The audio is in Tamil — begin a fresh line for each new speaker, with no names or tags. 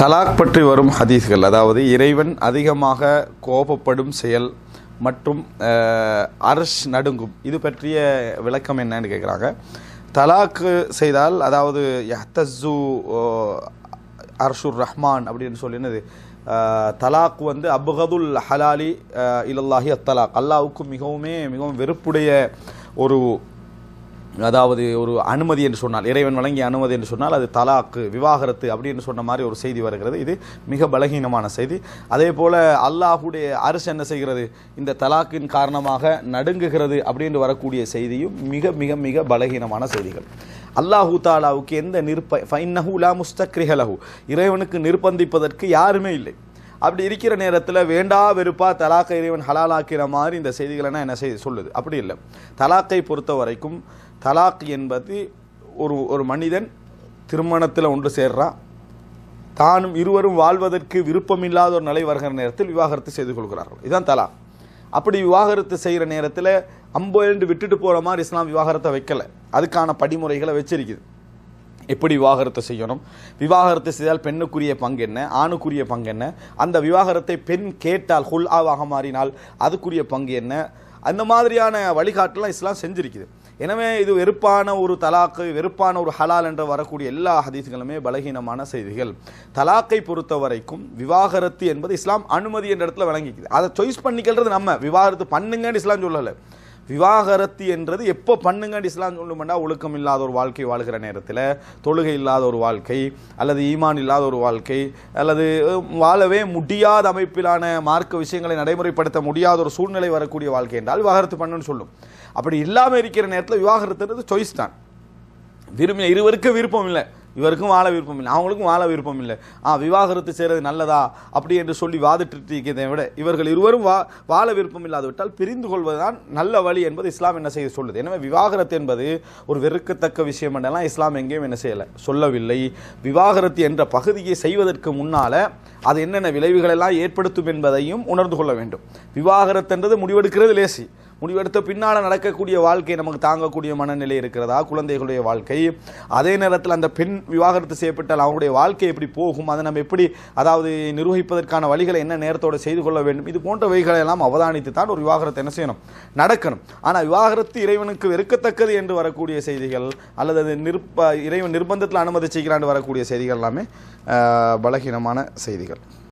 தலாக் பற்றி வரும் ஹதீஸ்கள் அதாவது இறைவன் அதிகமாக கோபப்படும் செயல் மற்றும் அரஷ் நடுங்கும். இது பற்றிய விளக்கம் என்னன்னு கேட்குறாங்க தலாக்கு செய்தால் அதாவது யஹ்தஸு அர்ஷுர் ரஹ்மான் அப்படின்னு சொல்லி என்னது தலாக் வந்து அபுகதுல் ஹலாலி இலல்லாஹி அத்தலாக் அல்லாவுக்கு மிகவுமே மிகவும் வெறுப்புடைய ஒரு அதாவது ஒரு அனுமதி என்று சொன்னால் இறைவன் வழங்கிய அனுமதி என்று சொன்னால் அது தலாக்கு விவாகரத்து அப்படின்னு சொன்ன மாதிரி ஒரு செய்தி வருகிறது. இது மிக பலகீனமான செய்தி. அதே போல அல்லாஹுடைய அரசு என்ன செய்கிறது? இந்த தலாக்கின் காரணமாக நடுங்குகிறது அப்படின்னு வரக்கூடிய செய்தியும் மிக மிக மிக பலகீனமான செய்திகள். அல்லாஹூ தாலாவுக்கு எந்த நிர்ப ஃபைன்னஹு லா முஸ்தக்ரிஹலஹு இறைவனுக்கு நிர்பந்திப்பதற்கு யாருமே இல்லை. அப்படி இருக்கிற நேரத்தில் வேண்டா வெறுப்பா தலாக்கை இறைவன் ஹலாலாக்கிற மாதிரி இந்த செய்திகளைனா என்ன செய்து சொல்லுது? அப்படி இல்லை. தலாக்கை பொறுத்த வரைக்கும் தலாக் என்பது ஒரு ஒரு மனிதன் திருமணத்தில் ஒன்று சேர்றான் தானும் இருவரும் வாழ்வதற்கு விருப்பமில்லாத ஒரு நிலை வருகிற நேரத்தில் விவாகரத்து செய்து கொள்கிறார்கள். இதுதான் தலாக். அப்படி விவாகரத்து செய்கிற நேரத்தில் அம்பு விட்டுட்டு போகிற மாதிரி இஸ்லாம் விவாகரத்தை வைக்கல. அதுக்கான படிமுறைகளை வச்சிருக்குது. எப்படி விவாகரத்தை செய்யணும்? விவாகரத்தை செய்தால் பெண்ணுக்குரிய பங்கு என்ன? ஆணுக்குரிய பங்கு என்ன? அந்த விவாகரத்தை பெண் கேட்டால் ஹுல் ஆவாக மாறினால் அதுக்குரிய பங்கு என்ன? அந்த மாதிரியான வழிகாட்டெல்லாம் இஸ்லாம் செஞ்சிருக்குது. எனவே இது வெறுப்பான ஒரு தலாக்கு வெறுப்பான ஒரு ஹலால் என்று வரக்கூடிய எல்லா ஹதீஸ்களுமே பலகீனமான செய்திகள். தலாக்கை பொறுத்த வரைக்கும் விவாகரத்து என்பது இஸ்லாம் அனுமதி என்ற இடத்துல விளங்கிக்குது அதை சாய்ஸ் பண்ணிக்கிறது நம்ம. விவாகரத்து பண்ணுங்கன்னு இஸ்லாம் சொல்லலை. விவாகரத்து என்றது எப்போ பண்ணுங்கன்னு இஸ்லாம் சொல்லுமெண்டா ஒழுக்கம் இல்லாத ஒரு வாழ்க்கை வாழ்கிற நேரத்தில் தொழுகை இல்லாத ஒரு வாழ்க்கை அல்லது ஈமான் இல்லாத ஒரு வாழ்க்கை அல்லது வாழவே முடியாத அமைப்பிலான மார்க்க விஷயங்களை நடைமுறைப்படுத்த முடியாத ஒரு சூழ்நிலை வரக்கூடிய வாழ்க்கை என்றால் விவாகரத்து பண்ணுன்னு சொல்லும். அப்படி இல்லாமல் இருக்கிற நேரத்தில் விவாகரத்துன்றது சாய்ஸ் தான். விரும்பிய இருவருக்கும் விருப்பம் இல்லை. இவருக்கும் வாழ விருப்பம் இல்லை. அவங்களுக்கும் வாழ விருப்பம் இல்லை. ஆ விவாகரத்து செய்கிறது நல்லதா? அப்படி என்று சொல்லி வாதிட்டு இருக்கிறதை விட இவர்கள் இருவரும் வா வாழ விருப்பம் இல்லாதவிட்டால் பிரிந்து கொள்வதுதான் நல்ல வழி என்பது இஸ்லாம் என்ன செய்ய சொல்லுது. எனவே விவாகரத்து என்பது ஒரு வெறுக்கத்தக்க விஷயம் என்றெல்லாம் இஸ்லாம் எங்கேயும் என்ன செய்யலை. சொல்லவில்லை. விவாகரத்து என்ற பகுதியை செய்வதற்கு முன்னால் அது என்னென்ன விளைவுகளெல்லாம் ஏற்படுத்தும் என்பதையும் உணர்ந்து கொள்ள வேண்டும். விவாகரத்து என்றது முடிவெடுக்கிறது லேசி. முடிவெடுத்த பின்னால் நடக்கக்கூடிய வாழ்க்கை நமக்கு தாங்கக்கூடிய மனநிலை இருக்கிறதா? குழந்தைகளுடைய வாழ்க்கை. அதே நேரத்தில் அந்த பெண் விவாகரத்து செய்யப்பட்டால் அவங்களுடைய வாழ்க்கை எப்படி போகும்? அதை நம்ம எப்படி அதாவது நிர்வகிப்பதற்கான வழிகளை என்ன நேரத்தோடு செய்து கொள்ள வேண்டும்? இது போன்றவைகளை எல்லாம் அவதானித்து தான் ஒரு விவாகரத்து என்ன செய்யணும்? நடக்கணும். ஆனால் விவாகரத்து இறைவனுக்கு வெறுக்கத்தக்கது என்று வரக்கூடிய செய்திகள் அல்லது அது நிற்ப இறைவன் நிர்பந்தத்தில் அனுமதி செய்கிறான்னு வரக்கூடிய செய்திகள் எல்லாமே பலகீனமான செய்திகள்.